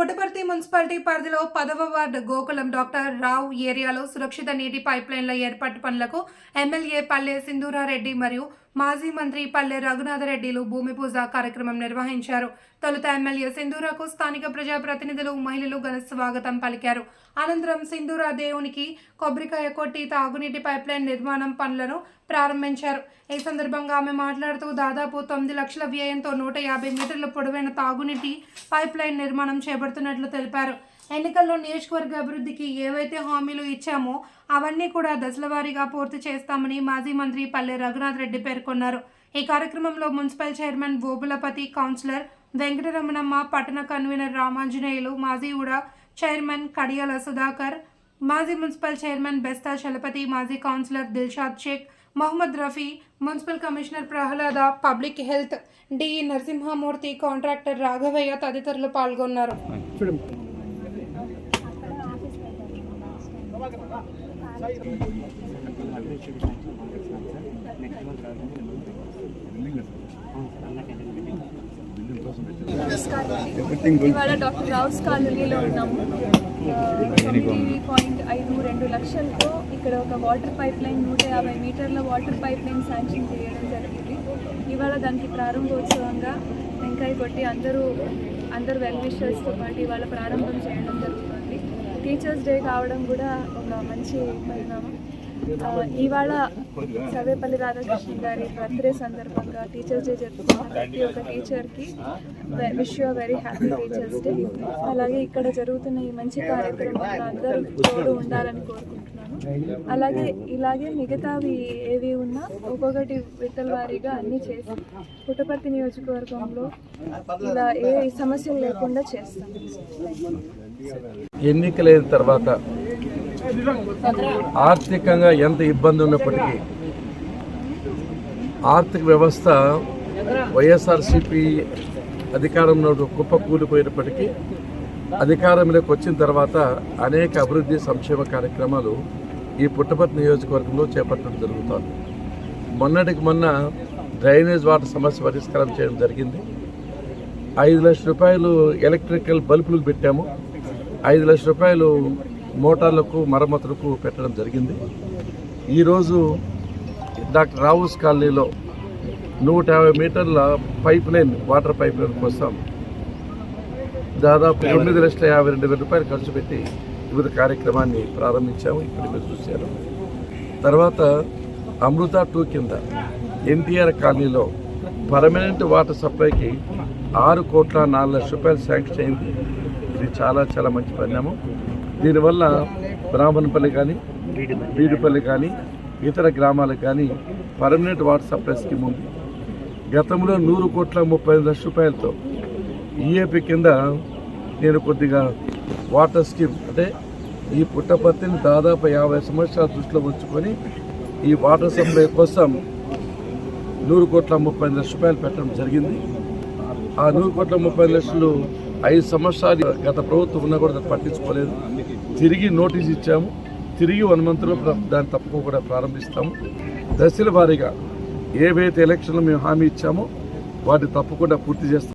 Puttaparthi municipality పరిధిలో పదవ ward Gokulam doctor రావు ఏరియాలో సురక్షిత నీటి పైప్లైన్ల ఏర్పాటు పనులకు ఎమ్మెల్యే పల్లె సింధూరారెడ్డి మరియు మాజీ మంత్రి పల్లె రఘునాథరెడ్డిలు భూమి పూజ కార్యక్రమం నిర్వహించారు. తొలుత ఎమ్మెల్యే సింధూరాకు స్థానిక ప్రజాప్రతినిధులు మహిళలు ఘన స్వాగతం పలికారు. అనంతరం సింధూరా దేవునికి కొబ్బరికాయ కొట్టి తాగునీటి పైప్లైన్ నిర్మాణం పనులను ప్రారంభించారు. ఈ సందర్భంగా ఆమె మాట్లాడుతూ దాదాపు తొమ్మిది లక్షల వ్యయంతో నూట యాభై మీటర్ల పొడవైన తాగునీటి పైప్ లైన్ నిర్మాణం చేపడుతున్నట్లు తెలిపారు. ఎన్నికల్లో నియోజకవర్గ అభివృద్ధికి ఏవైతే హామీలు ఇచ్చామో అవన్నీ కూడా దశలవారీగా పూర్తి చేస్తామని మాజీ మంత్రి పల్లె రఘునాథ్ రెడ్డి పేర్కొన్నారు. ఈ కార్యక్రమంలో municipal chairman Bobulapati councillor Venkataramanamma పట్టణ కన్వీనర్ రామాంజనేయులు మాజీ ఉడా చైర్మన్ కడియాల సుధాకర్ మాజీ మున్సిపల్ చైర్మన్ బెస్తా చలపతి మాజీ councillor Dilshad Sheikh Mohammed Rafi municipal commissioner Prahlada public health D Narasimhamurthy contractor Raghavaiah తదితరులు పాల్గొన్నారు. Thank you. ఇవాళ డాక్టర్ రావుస్ కాలనీలో ఉన్నాము. తొమ్మిది పాయింట్ ఐదు రెండు లక్షలతో ఇక్కడ ఒక వాటర్ పైప్ లైన్ నూట యాభై మీటర్ల వాటర్ పైప్ లైన్ శాంక్షన్ చేయడం జరిగింది. ఇవాళ దానికి ప్రారంభోత్సవంగా వెంకాయ కొట్టి అందరూ అందరు వెల్ విషర్స్తో పాటు ఇవాళ ప్రారంభం చేయడం జరుగుతుంది. టీచర్స్ డే కావడం కూడా ఒక మంచి పరిణామం. ఇవాళ సర్వేపల్లి రాధాకృష్ణ గారి బర్త్డే సందర్భంగా టీచర్స్ డే జరుపుకున్న ప్రతి ఒక్క టీచర్కి wish you very happy teachers day అలాగే ఇక్కడ జరుగుతున్న ఈ మంచి కార్యక్రమాలు అందరూ తోడు ఉండాలని కోరుకుంటున్నాను. అలాగే ఇలాగే మిగతావి ఏవి ఉన్నా ఒక్కొక్కటి విడతల వారీగా అన్నీ చేసి పుట్టపర్తి నియోజకవర్గంలో ఇలా ఏ సమస్యలు లేకుండా చేస్తాను ఎన్నికలైన తర్వాత ఆర్థికంగా ఎంత ఇబ్బంది ఉన్నప్పటికీ ఆర్థిక వ్యవస్థ వైఎస్ఆర్సిపి అధికారంలో కుప్ప కూలిపోయినప్పటికీ అధికారంలోకి వచ్చిన తర్వాత అనేక అభివృద్ధి సంక్షేమ కార్యక్రమాలు ఈ పుట్టపర్తి నియోజకవర్గంలో చేపట్టడం జరుగుతోంది. మొన్నటికి మొన్న డ్రైనేజ్ వాటర్ సమస్య పరిష్కారం చేయడం జరిగింది. ఐదు లక్షల రూపాయలు ఎలక్ట్రికల్ బల్బులు పెట్టాము. ఐదు లక్షల రూపాయలు మోటార్లకు మరమ్మతులకు పెట్టడం జరిగింది. ఈరోజు డాక్టర్ రావుస్ కాలనీలో నూట యాభై మీటర్ల pipeline water pipeline కోసం దాదాపు తొమ్మిది లక్షల యాభై రెండు వేల రూపాయలు ఖర్చు పెట్టి వివిధ కార్యక్రమాన్ని ప్రారంభించాము ఇప్పుడు మీరు చూశారు. తర్వాత అమృత టూ కింద ఎన్టీఆర్ కాలనీలో పర్మనెంట్ వాటర్ సప్లైకి ఆరు కోట్ల నాలుగు లక్షల రూపాయలు శాంక్షన్ అయింది. ఇది చాలా చాలా మంచి పరిణామం. దీనివల్ల బ్రాహ్మణపల్లి కానీ బీడుపల్లి కానీ ఇతర గ్రామాలకు కానీ పర్మనెంట్ వాటర్ సప్లై స్కీమ్ ఉంది. గతంలో నూరు కోట్ల ముప్పై ఐదు లక్షల రూపాయలతో ఈఏపీ కింద నేను కొద్దిగా వాటర్ స్కీమ్ అంటే ఈ పుట్టపర్తిని దాదాపు యాభై సంవత్సరాల దృష్టిలో ఉంచుకొని ఈ వాటర్ సప్లై కోసం నూరు కోట్ల ముప్పై ఐదు లక్షల రూపాయలు పెట్టడం జరిగింది. ఆ నూరు కోట్ల ముప్పై లక్షలు ఐదు సంవత్సరాలు గత ప్రభుత్వం ఉన్నా కూడా పట్టించుకోలేదు. తిరిగి నోటీస్ ఇచ్చాము. తిరిగి వన్ మంత్లో ప్ర- దాన్ని తప్పకుండా ప్రారంభిస్తాము. దశల వారీగా ఏవైతే ఎలక్షన్లు మేము హామీ ఇచ్చామో వాటిని తప్పకుండా పూర్తి చేస్తాం.